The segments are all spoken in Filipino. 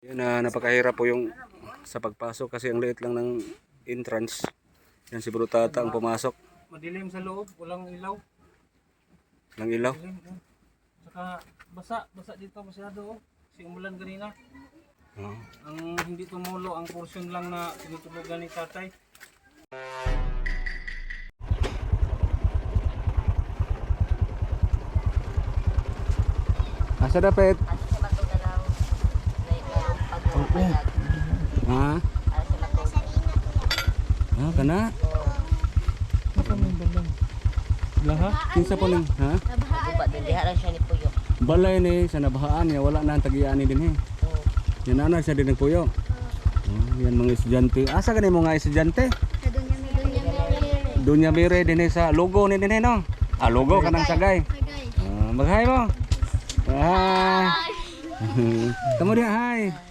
Yun na napakahirap po yung sa pagpasok kasi ang liit lang ng entrance. Yan si Brutata ang pumasok Madilim sa loob, walang ilaw. ng ilaw. Madilim, oh. Saka basa, basa dito masyado. Oh. Kasi umulan kanina. Oo. Ang hindi tumulo, ang portion lang na tinutulugan ni tatay. Asa dapat? Asa sa bato na lang. May pagbubayag. Ha? Ah, kana? Laha? Kinsa po ha? Lang siya ni Puyo. Balay ni sa nabahaan niya wala na ang tagiani din eh. Yan ana siya din nagpuyo. Oh, yan mga estudyante. Asa gani mo nga estudyante? Dunya Mire din eh sa logo ni din eh, no. Ah, logo kanang sagay. Ah, maghay mo. Hi. Tamo dia, hi.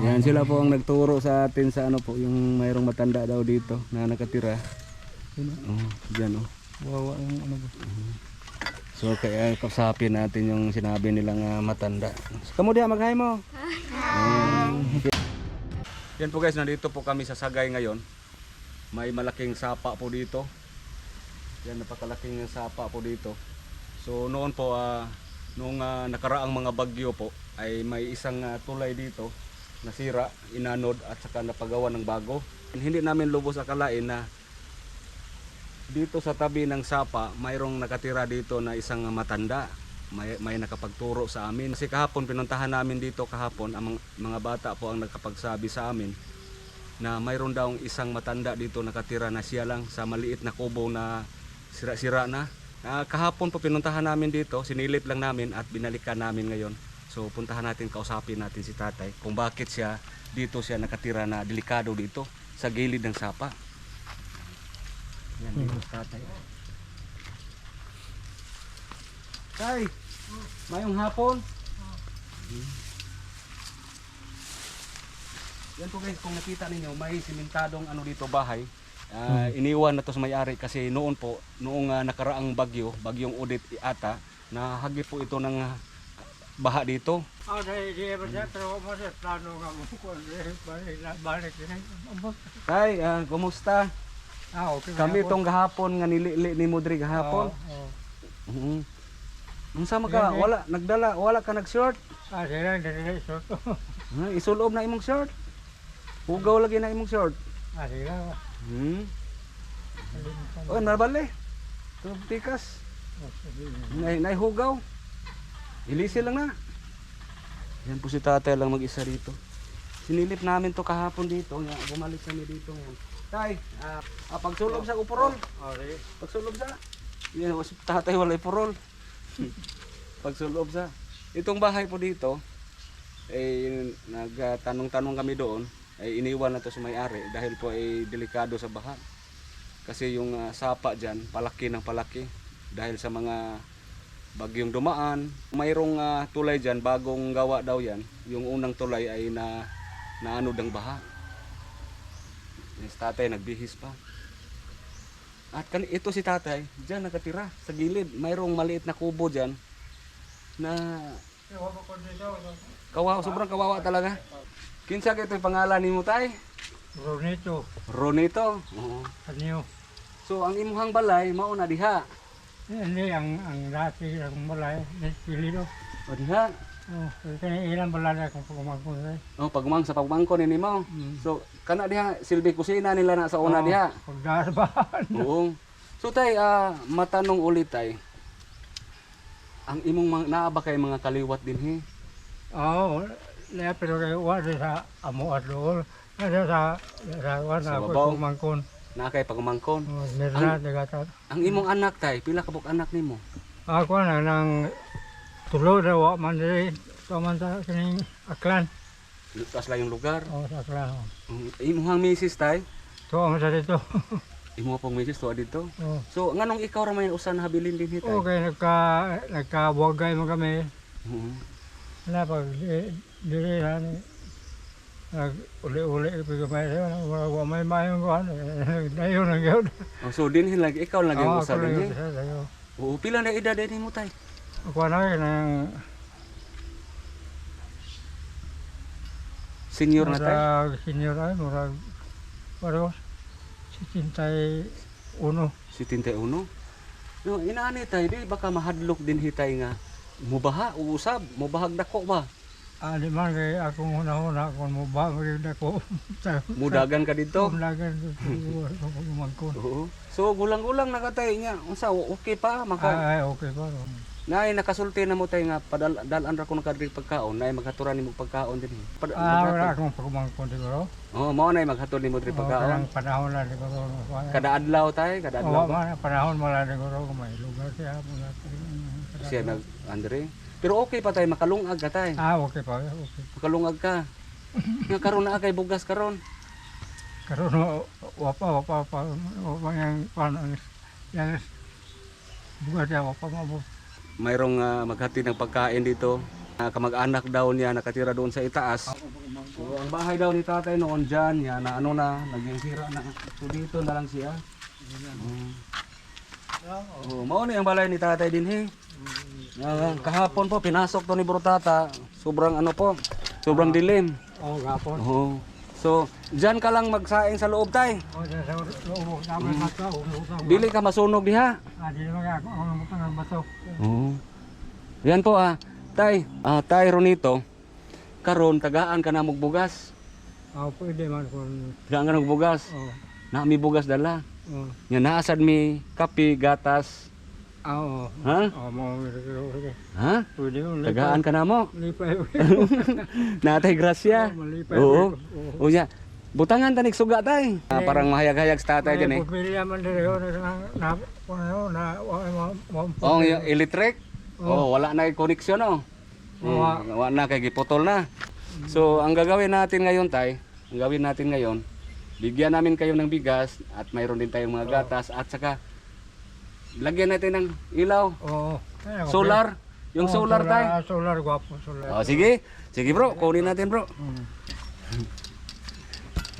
Yan sila po ang nagturo sa atin sa ano po, yung mayroong matanda daw dito na nakatira. Oh, diyan oh. Wawa yung ano ba? So kaya kausapin natin yung sinabi nilang ah, matanda. Kamu dia maghay mo. Mm. Yan po guys, nandito po kami sa Sagay ngayon. May malaking sapa po dito. Yan napakalaking sapa po dito. So noon po ah, noong ah, nakaraang mga bagyo po ay may isang ah, tulay dito nasira, inanod at saka napagawa ng bago. Hindi namin lubos akalain na dito sa tabi ng sapa, mayroong nakatira dito na isang matanda. May, may nakapagturo sa amin. Kasi kahapon, pinuntahan namin dito kahapon, ang mga- bata po ang nakapagsabi sa amin na mayroon daw isang matanda dito nakatira na siya lang sa maliit na kubo na sira-sira na. Ah, kahapon po pinuntahan namin dito, sinilip lang namin at binalikan namin ngayon. So puntahan natin, kausapin natin si tatay kung bakit siya dito siya nakatira na delikado dito sa gilid ng sapa. Yan dito si tatay. Tay, mayong hapon. Yan po guys, kung nakita ninyo, may simentadong ano dito bahay. Ah, Iniwan na to sa may-ari kasi noon po, noong ah, nakaraang bagyo, bagyong Udit ata, nahagi po ito ng baha dito. Ah, dahil di ba siya, pero mo sa plano nga mo ko. Balik, din. Tay, ah, kumusta? Ah, okay. Kami tong gahapon nga nilili ni Mudri gahapon. Oo. Mhm. Unsa man ka? Wala nagdala, wala ka nag-short. Ah, sila, dali, short. Ha, isulob na imong short. Hugaw lagi na imong short. Ah, sila. Hmm. Oh, nabali. Ito tikas. Nay, nay hugaw. Ilisi lang na. Yan po si tatay lang mag-isa dito. Sinilip namin to kahapon dito. Nga, bumalik kami dito ngayon. Tay, ah, ah, pagsulob sa upurol. Okay. Pagsulob sa. Yan, si tatay walay purol. Pagsulob sa. Itong bahay po dito, eh, nagtanong-tanong kami doon, ay iniwan na to sa may-ari dahil po ay delikado sa baha. Kasi yung ah, sapa dyan, palaki ng palaki dahil sa mga bagyong dumaan. Mayroong ah, tulay dyan, bagong gawa daw yan. Yung unang tulay ay na naanod ang baha. Yung tatay nagbihis pa. At kan ito si tatay, diyan nakatira sa gilid. Mayroong maliit na kubo diyan na kawawa, sobrang kawawa talaga. Kinsa kay ito yung pangalan nimo tay? Ronito, Ronito. Oo. kanyo. So ang imuhang balay mao na diha. Hindi, ang ang dati ang mulay, pili do. O diha. Oh, kaya ilan bala na kung pagumangkon sa. Oh, pagmang sa pagmangko ni nimo. Mm. So kana diha silbi kusina nila na sa una diha. Pagdasbahan. Oo. So tay, ah, matanong ulit tay. Ang imong mga naa ba kay mga kaliwat din he? Oo, le pero kay wa sa amo adol. Ada sa sa wa Sa na babaw? ako pagumangkon. Naa kay pagmangkon. Oh, meron ta. Ang imong anak tay, pila ka anak nimo? Ako na nang tulo na wa man diri. Tuman sa kining aklan. Lutas lang yung lugar. Oh, sa aklan. oh. Mm, Imuhang misis tay, Tuwa mo sa dito. imo pong misis tuwa dito. oh. So nganong ikaw ra may usan habilin din hitay? Okay, nagka nagkabugay mo kami. Oo. Wala pag di- diri na ni nag uli-uli pag may wala wa may mayong kuan. Dayon na gyud. So dinhin lang ikaw lang yung Oo, usa ako lang din. Oo, pila na edad din mo tay? Ako na ang Senior na tay. Senior ay, murag paros. Sitintay uno. Si Tinte Uno. No, inaani tay, di baka mahadlok din hitay nga mubaha uusab, mubahag dako ba? Ali man kay akong una-una kung mo ba magiging ako. Mudagan ka dito. Kumlagan ko kumangkon. Oo. So gulang-gulang nakatay niya. Unsa okay pa maka Ay, okay pa. Nay nakasulti na mo tay nga padal dalan ra ko nakadiri pagkaon, nay maghaturan nimo pagkaon din. Pad- Ah, wala akong pagkumangkon siguro. Oo, mao nay maghatod nimo diri Oh, pagkaon. kanang panahon lang siguro. Kada adlaw tay, kada adlaw Oo, panahon mo lang siguro kung may lugar siya. Siya nag Andre. Pero okay pa tay makalungag ka tay. Ah, okay pa. Okay. Makalungag ka. nga karon na kay bugas karon. Karoon no, wapa, wapa, wapa, wapa yang, pan, ang, yang, bukas siya, wapa mabot. Mayroong ah, maghati ng pagkain dito. Ah, kamag-anak daw niya nakatira doon sa itaas. So, ang bahay daw ni tatay noon dyan, yan, na ano na, naging sira na. So dito na lang siya. Oh, mao ni ang balay ni tatay din he. Ah, kahapon po pinasok to ni Brutata. Sobrang ano po, sobrang dilim. Oo, gapon. Oh. So, diyan ka lang magsaing sa loob tay. Oo, dyan sa loob, umuutang. Dili ka masunog diha. Ah, di naman ako, ang ng bato. Oo. Yan po ah. Tay, ah, tay Ronito. Karon tagaan ka na mugbugas. Oo, pwede man kung, Tagaan ka na mugbugas. oo, Na mi bugas dala. oo. Nya naasad mi kape, gatas. Oo. Ha? Oo, mo, sige. Ha? Pwede mo, Tagaan ka na mo. Lipay. Natay grasya. Malipay. Oo. Oo. O nya, butangan tanig suga tay. Ah, parang mahayag-hayag sa tatay din eh. Pupilya man yun, na, na, ano, na, Oh, yung electric. Oh, wala na yung koneksyon oh. Hmm, wala na kay giputol na. So, ang gagawin natin ngayon tay, ang gawin natin ngayon, bigyan namin kayo ng bigas at mayroon din tayong mga gatas at saka lagyan natin ng ilaw, Oo. Ay, okay. solar, yung Oo, solar tay. ah, Solar, gwapo, solar. Oh, sige. Sige bro, kunin natin bro. Mm.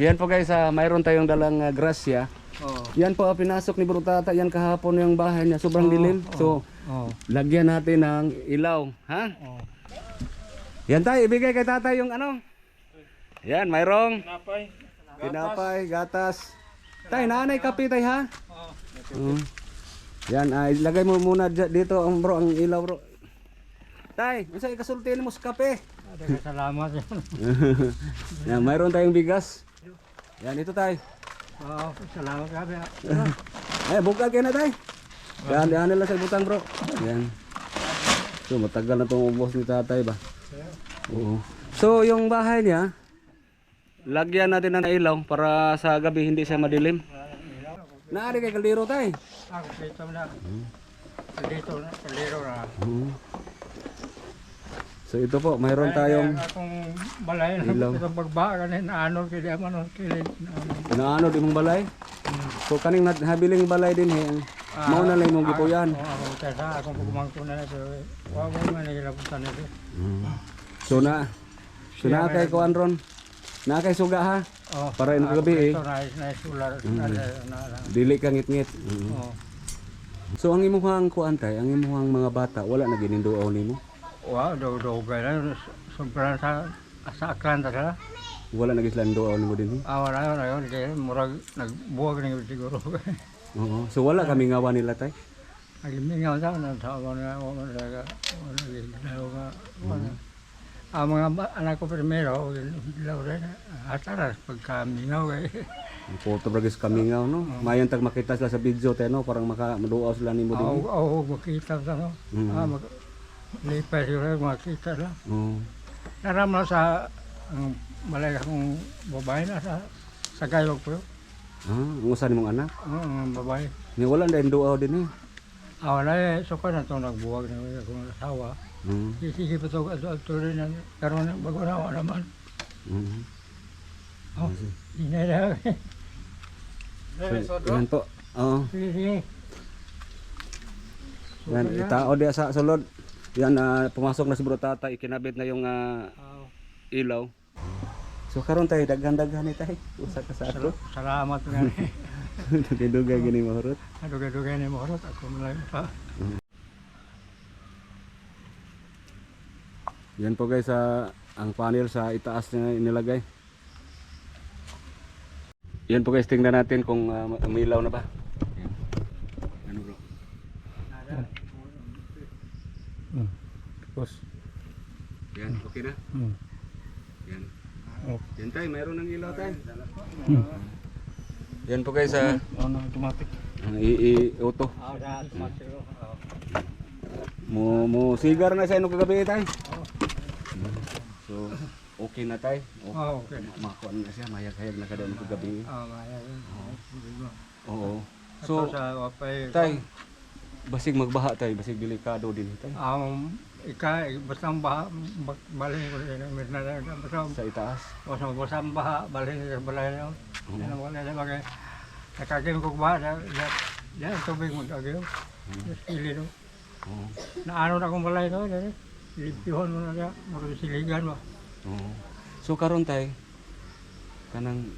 Yan po guys, ah, mayroon tayong dalang ah, grasya. Oo. Yan po, ah, pinasok ni Bro Tata, yan kahapon yung bahay niya, sobrang dilim. So, Oo. lagyan natin ng ilaw, ha? Oo. Yan tayo, ibigay kay tatay yung ano. Yan, mayroong Napay. tinapay, gatas. Tay, nanay kape tay ha? Oo. Mm. Yan, ah, ilagay mo muna dito ang bro, ang ilaw bro. Tay, unsa ikasulti mo sa kape? Daghang Salamat. Yan, mayroon tayong bigas. Yan, ito tay. Oo, salamat kabe. Eh, bukal kayo na tay. Yan, yan nila sa butang bro. Yan. So, matagal na itong ubos ni tatay ba? Oo. So, yung bahay niya, lagyan natin ng ilaw para sa gabi hindi siya madilim. Naari kay kaldero tay. Ako dito na. Dito na, kaliro na. So, ito po, mayroon tayong Akong balay na Ilaw. itong pagbaga na ano, kili ano, kili. ano. Inaano di mong balay? So kaning habiling balay din eh. Mao na lang mong gipuyan. Oo, ako kaya akong pagkumangko na ito. Wag mo man nagilabutan nito. So na So na kay kuan ron. Na kay suga ha. Oh, Para in gabi eh. Dili ka ngit-ngit. So ang imuhang kuan tay, ang imuhang mga bata wala na gininduaw nimo. Do do kaya na sobrang sa sa aklanta sila. Wala na gislanduaw nimo din. eh. Ah, wala yun, ayun, kaya murag nagbuwag na yun siguro. Oo. So wala kami ngawa nila tay. Nagimingaw sa na tawa na wala na wala wala. Ang mga anak ko primero, rin. Ataras pagkamingaw kay. Ang photo bragis kami ngaw no. Mayon tag makita sila sa video tay no, parang maka maduaw sila nimo Ako, din. ako makita sa no. Mm. Ah, mag lipay sila makita lang. Oo. Naramla sa ang balay akong babae na sa sa gaylog po. Ah, ang usa nimong anak. Ang babae. Ni wala na duaw din eh. Ah, wala eh. So ka na ito nagbuwag na akong asawa. Mm. Sige pa ito ato rin na karoon na bago na naman. Mm. Oh, di na lang. So, yan po. Oo. Sige, sige. Yan, itao dia sa sulod. Yan, ah, pumasok na si Bro Tata, ikinabit na yung ah, Ah, ilaw. So karon tayo daghan-daghan ni tayo. Usa ka sa ako. Salamat nga. Dugay gini mahurot. Dugay-dugay ni mo ako malay pa. Yan po guys sa ang panel sa itaas na inilagay. Yan po guys, tingnan natin kung uh, umilaw na ba. Ano bro? Hmm. Tapos, Yan, okay na? hmm. Yan. Oh. Yan tayo, mayroon ng ilaw tayo. Hmm. Yan po guys, ah, Ano, automatic. i-auto. Ah, sa automatic. Oh. Mo mo sigar na sa ino kagabi tayo. So, okay na tayo. Okay. Oh, okay. Makuha na siya, mayag-hayag na kada ino kagabi. Ah, maya. Oo. So, sa tay, basig magbaha tayo, basig delikado din tayo. Um, ika, basta ang baha, balhin ko rin. Basta, basta, Sa itaas. basta, basta ang baha, balhin ko balay na. Oo. Yan ang wala na bagay. Nakagin ko baha, na, na, na, ang tubig mo kagin. Sa sili no. Oo. Naano na akong balay no, dali. Lipihon mo na siya, marami siligan mo. Oo. So karon tay kanang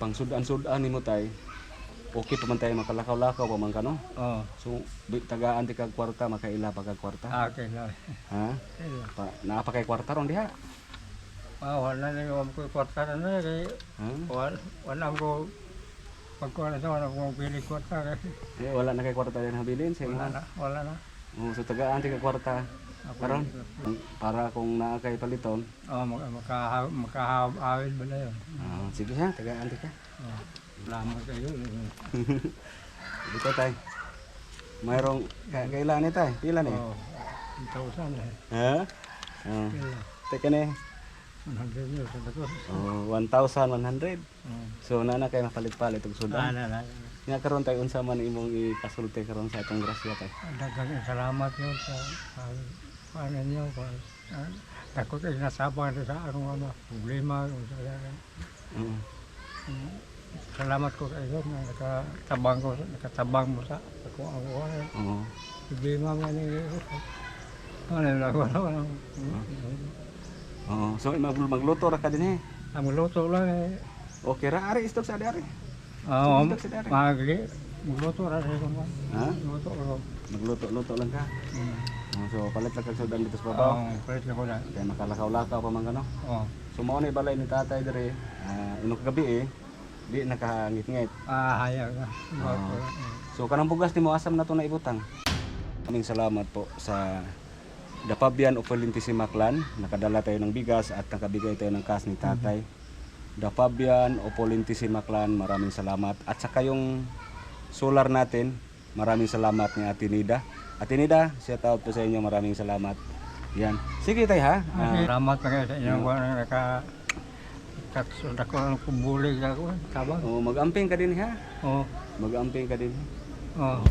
pangsudan-sudan nimo tay. Okay pa man tayo makalakaw-lakaw pa man kano. Oo. So bi- tagaan ti kag kwarta makaila pa kag kwarta. Okay na. Ha? Pa, naa pa kay kwarta ron diha. Ah, wala na yung ko kwarta na na. Kaya Ha? wala, wala ko pagkuha na wala kong pili kwarta. Kasi Eh, wala na kay kwarta din habilin sa wala na, wala na. Oh, so tagaan ti kag kwarta. Karon para kung naa kay paliton. Oh, maka maka makahawid ba na yun? Ah, sige ha, tagaan ka. Oh. Salamat kayo. Dito tay. Mayroong ka- kailan ni tay? Pila ni? Oh, 1,000 eh. Ha? Ah, Kaya, teka ni. 100 yun sa. Oh, 1,100. Oh. So nana kay mapalit-palit Ah, sudan. na, na. Nga karon tay unsa man imong ikasulti karon sa atong grasya tay. Dagang salamat yun sa sa paano niyo. ah, Dako kayo nasabang sa anong ano, problema. sa Oo. Salamat ko kayo na nakatabang ko, nakatabang mo sa ako ang buhay. Oo. Problema mo ni ano lang ko ano. Oo. So mag magluto ra ka din eh. Ang luto lang eh. Okay ra ari istok sa ari. Oo, Sige, sige, sige. magli. Magluto ra sa ko. Ha? Luto ko. Magluto-luto lang ka. Mm. Oo, so palit lang kag sudan dito sa babaw. Oo, palit na ko na. Kaya makalakaw-lakaw pa man kano. Oo. So mao ni balay ni tatay dire. Ah, ino kagabi eh. Di nakahangit-ngit. Ah, hayag. Oo. So kanang bugas nimo asam na to na ibutang. Kaming salamat po sa Dapabian o Valentissima Clan. Nakadala tayo ng bigas at nakabigay tayo ng cash ni tatay. Dapabian o Valentissima Clan, maraming salamat. At saka yung solar natin, maraming salamat ni Ate Nida. Ate Nida, shout out po sa inyo, maraming salamat. Yan. Sige tayo ha. Ah, Salamat pa kayo sa kuha na naka katsunda ko ng kumbuli ka ko. Tabang. oh, mag-amping ka din ha. Oo. Mag-amping ka din. Oo.